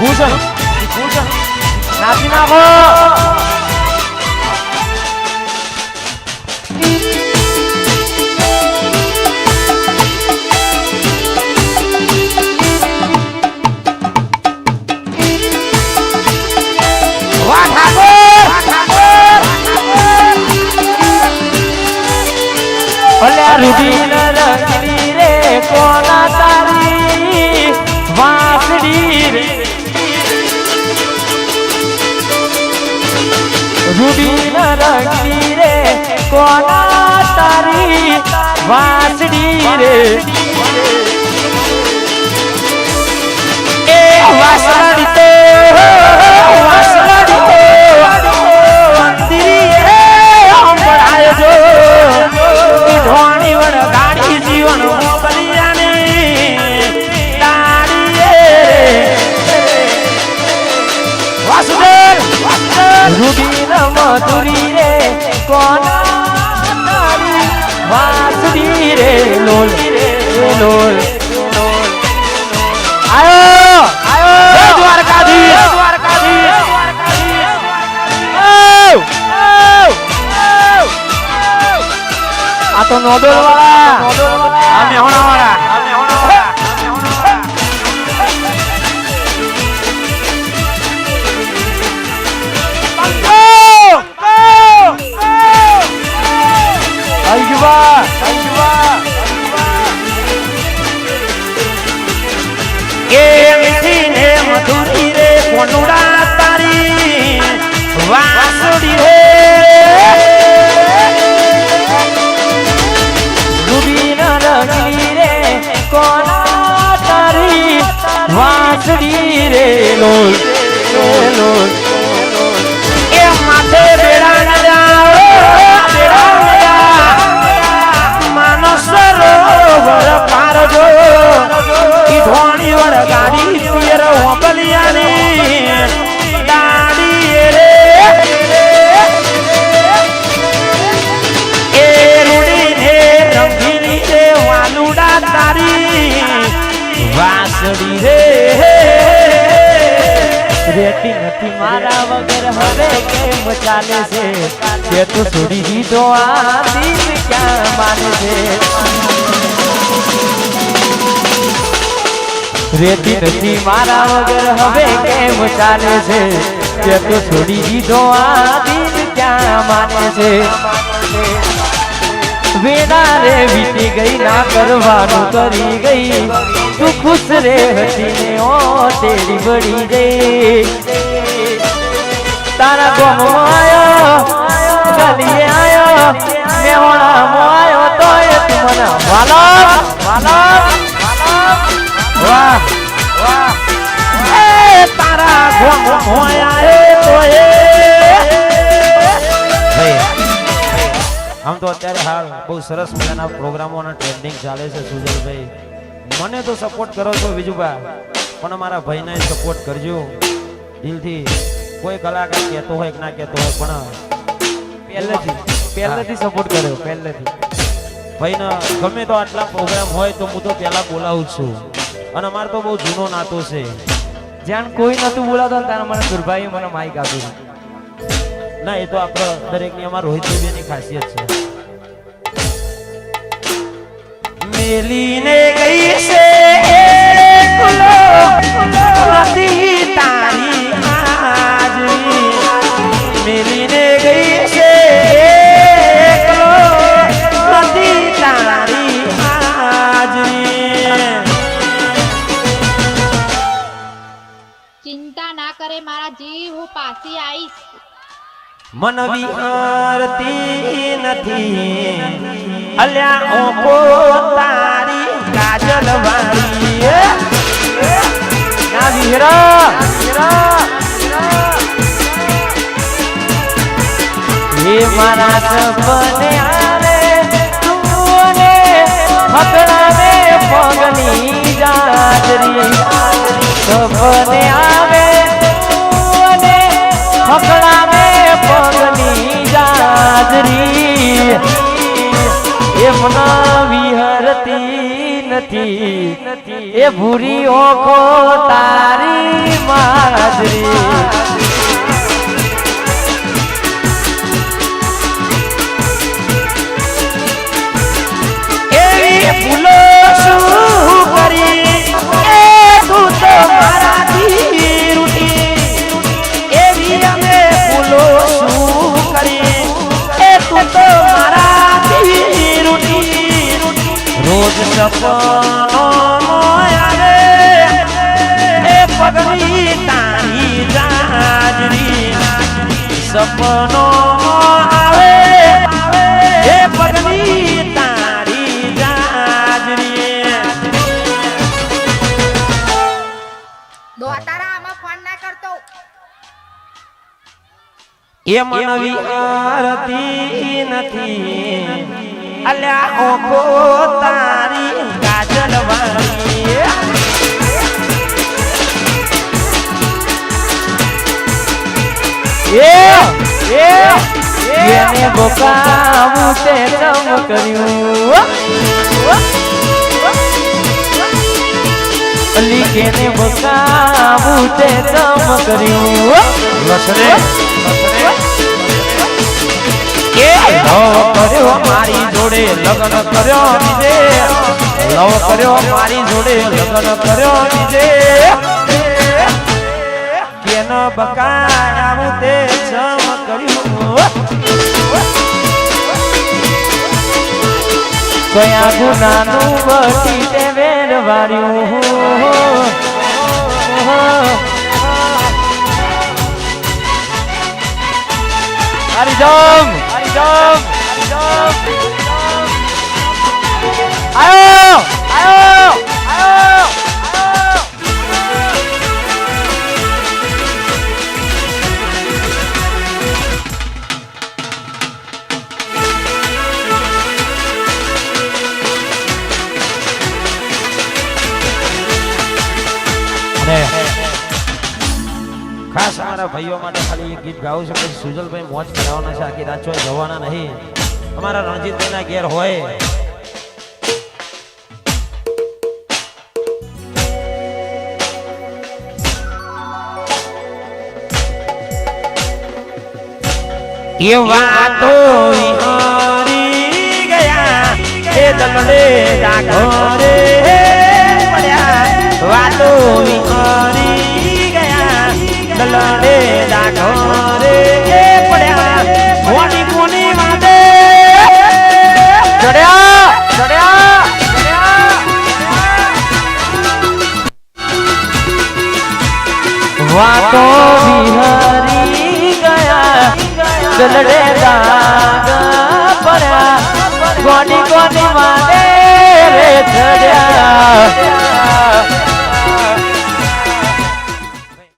ભૂષણ ભૂષણ નાખો. અલ્યા રૂબીન રંગની રે કોના રૂબીન રંગની રે કોના તારી વાંસડી રે? એ વાસળી તો રે લોલ આયો આયો. જય દ્વારકાધીશ. આ તો નોબેલ વાળા આ મેહોણા વાળા આ મેહોણા એ મીઠી ને મધુરી રે, કોનુડા તારી વાસુડી રે. રૂબીન રંગી રે, કોના તારી વાસડી રે લોલ લોલ. તારી વાસડી રે. રેતી નથી મારા વગર, હવે કેમ ચાલે છે? તે તો છોડી દીધો, આ દિલ ક્યાં માને છે? રેતી નથી મારા વગર, હવે કેમ ચાલે છે? તે તો છોડી દીધો, આ દિલ ક્યાં માને છે? વેના રે વીતી ગઈ, ના કરવાનું કરી ગઈ. તું ખુશ રે હતી ને ઓ તેરી બળી ગઈ. તારા ગોમ આયો, ગલીએ આયો, મેહોણામાં આયો તો એ તું મને વાલો વાલો. વાહ. આમ તો અત્યારે હાલ બહુ સરસ મજાના પ્રોગ્રામો અને ટ્રેન્ડિંગ ચાલે છે સુજલભાઈ. મને તો સપોર્ટ કરો છો વિજુભા પણ અમારા ભાઈને સપોર્ટ કરજો. દિલથી કોઈ કલાકાર કહેતો હોય કે ના કહેતો હોય પણ પહેલેથી પહેલેથી સપોર્ટ કર્યો પહેલેથી. ભાઈને ગમે તો આટલા પ્રોગ્રામ હોય તો હું તો પહેલાં બોલાવું છું. અને અમારે તો બહુ જૂનો નાતો છે. જ્યાં કોઈ નતું બોલાતો ત્યારે મને દુર્ભાઈ મને માઈક આપ્યું ના એ તો આપણે દરેકની અમારા રોહિત ખાસિયત છે. મેલીને ગઈ છે એકલો નથી તારી હાજરી છે એકલો નથી ચિંતા ના કરે મારા જીવ હું પાછી આવીશ મન આરતી નથી. અલ્યા ઓકો તારી કાજલ વાળી. ના વિહરા. હે મારા સપને આવે તુને હકડાવે પગની જાજરી. સપને આવે નથી એ ભૂરી ઓખો તારી માજરી એવી ભૂલો એ મનવી આરતી નથી અલ્યા ઓખો તારી કાજલ વાળી એ એ એને બોકાવું તે ચમ કર્યું અલી કેને બોકાવું તે ચમ કર્યું લસરે કે લવ કર્યો જોડે લગ્ન કર્યો બીજે લવ કર્યો કેનો બકાયાવું તે સમ કર્યું. કયા ગુનાનું બટી તે 아리정! 아리정! 아리정 아유 아유 아유 아유 네. ખાસ અમારા ભાઈઓ માટે ખાલી ગીત ગાવું છે. પછી સુજલભાઈ મોજ કરાવવાના છે. આખી રાત જવાના નહીં. અમારા રણજીતભાઈના ઘેર હોય. એ વાતો વિહારી ગયા. એ દલડે જાગરે પડ્યા. વાતો વિહારી દલડે એ પડ્યા. કોની કોની વાદે ચડ્યા વાતો વિહરી ગયા. દાગ પડ્યા. કોની કોની રે ચડ્યા